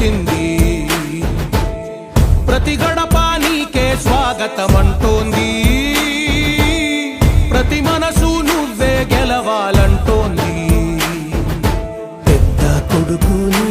వచ్చింది. ప్రతి గడప నీకే స్వాగతమంటోంది. ప్రతి మనసు నువ్వే గెలవాలంటోంది. పెద్ద కొడుకుని